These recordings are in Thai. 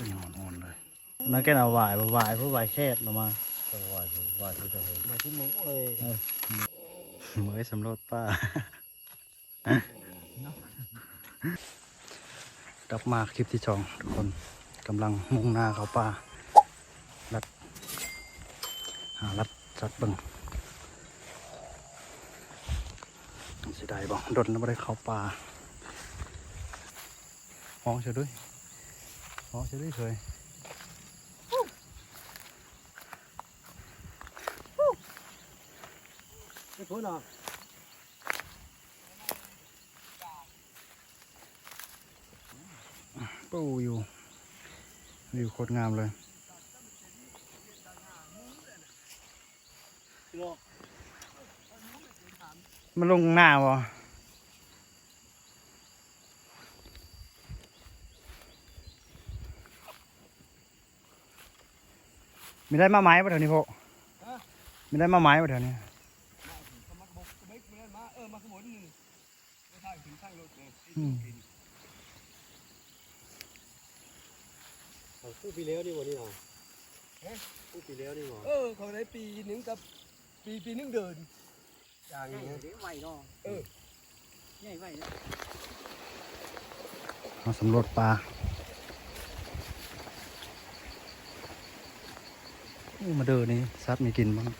อุ้ยอ่อนๆเลยนั่นแกเอาหวายบ่หวายเพื่อหวายแคบลงมาจังหวะว่าที่จะเห็นมาที่หมูเอ้ยเมื่อสำรวจป้ากลับมาคลิปที่สองทุกคนกำลังมุ่งหน้าเขาป่ารัดหารัดจัดเบึงเสียดายบอกดนแล้วไม่ได้เข้าป่าห้องเฉยด้วย ห้องเฉยด้เคยไม่พ้นหรอกปูอยู่วิวโคตรงามเลยมันลงหน้าวะ มีได้มาไม้ปะแถวนี้พวกมีได้มาไม้ปะแถวนี้มาบกเบกมาเออมาขบวนหนึ่งไม่ใช่ถึงข้างรถเลยอืมผู้ปีแล้วดีกว่านี่หน่อยผู้ปีแล้วดีกว่าเออเขาได้ปีหนึ่งกับปีปีหนึ่งเดินอย่างนี้ไหวเนาะเออใหญ่ไหวนะมาสำรวจปลาโอ้ มาเดินนี่ซัดมีกินบ้าง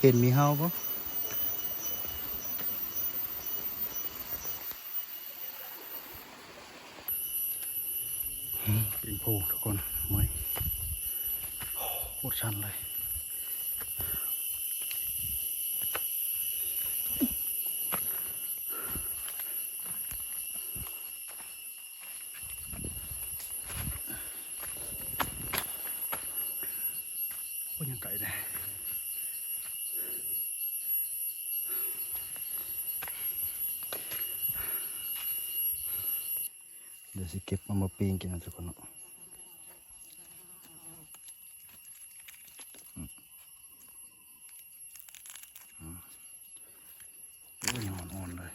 เห็นมีเฮาปะอืมกินปูทุกคนเมื่อยโคตรชันเลย โอ้ยยังไกลเลย เดี๋ยวสิเก็บมามาปีงกินนะทุกคนเนาะอืมอืมโอ้ยยังอ่อนๆเลย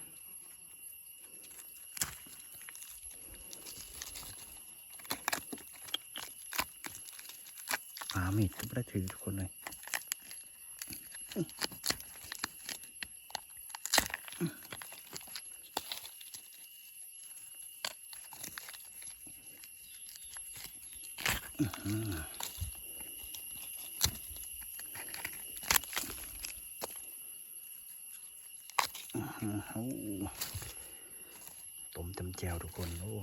หามีดก็ไม่ได้ถือทุกคนเลย โอ้ ต้มเต็มแจวทุกคนโอ้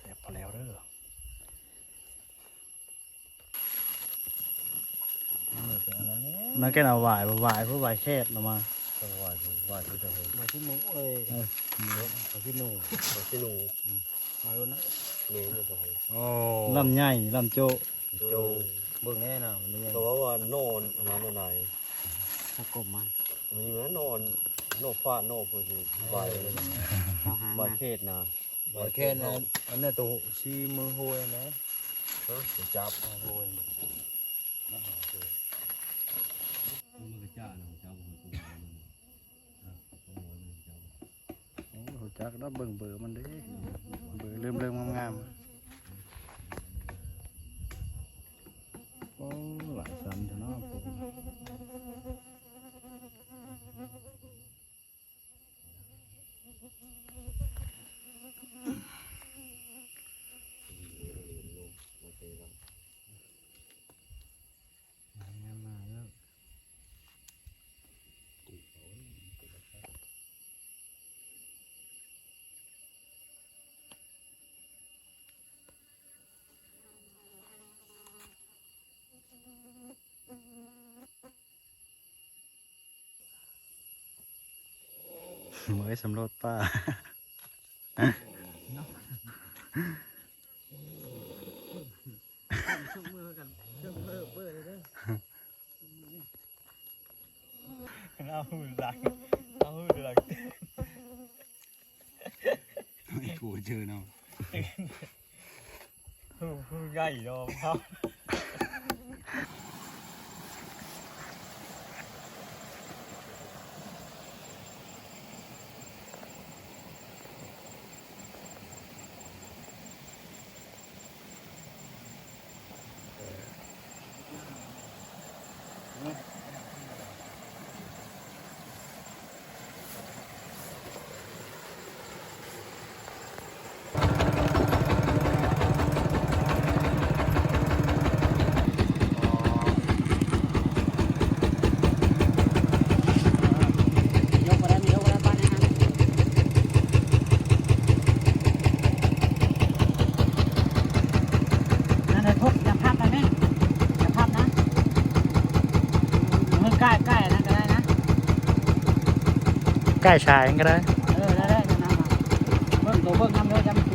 แซ่บพอแล้วเด้อนั่นแกเอาหวายบ่หวายเพื่อหวายแคบลงมาจังหวะว่าที่จะเห็นมาที่หมูเอ้ยมาที่หนูมาที่หนูมาแล้วนะ เมย์นี่ก็เห็นโอ้ลำใหญ่ลำโจโจเบิ่งแน่น่ะมันยังก็ว่าว่านอนอันนั้นอะไรถ้ากบมันมีเหมือนนอนนอกฟาดนอกคือใบเอาหางใบมาเขตนะโอเคนะอันนั้นตัวชีมือโหยนะฮะจับโหยโอ้รู้จั กแล้วเบิ่งเบอร์มันเด้เบอร์เริ่มเริ่มงามๆโอ้หลายสันเถอะเนาะผม เมื่อยสำรวจป้าช่วงมือกันช่วงมือเปิดเลยเด้อเอาหูหลังเอาหูหลังกูเจอเนาะหูหูใหญ่ดอมครับ ยกมาได้มียกมาได้บ้านนี้นะนั่นเลยทุกอย่าพับนะแม่อย่าพับนะมือใกล้ใกล้นั่นก็ได้นะ ใกล้ชายก็ได้ เออได้ได้นะนะเบิ่งตัวเบิ่งน้ำเลยจะมังหำ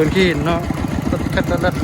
เลยเบิร์นขี้เนาะตัดตัดตัด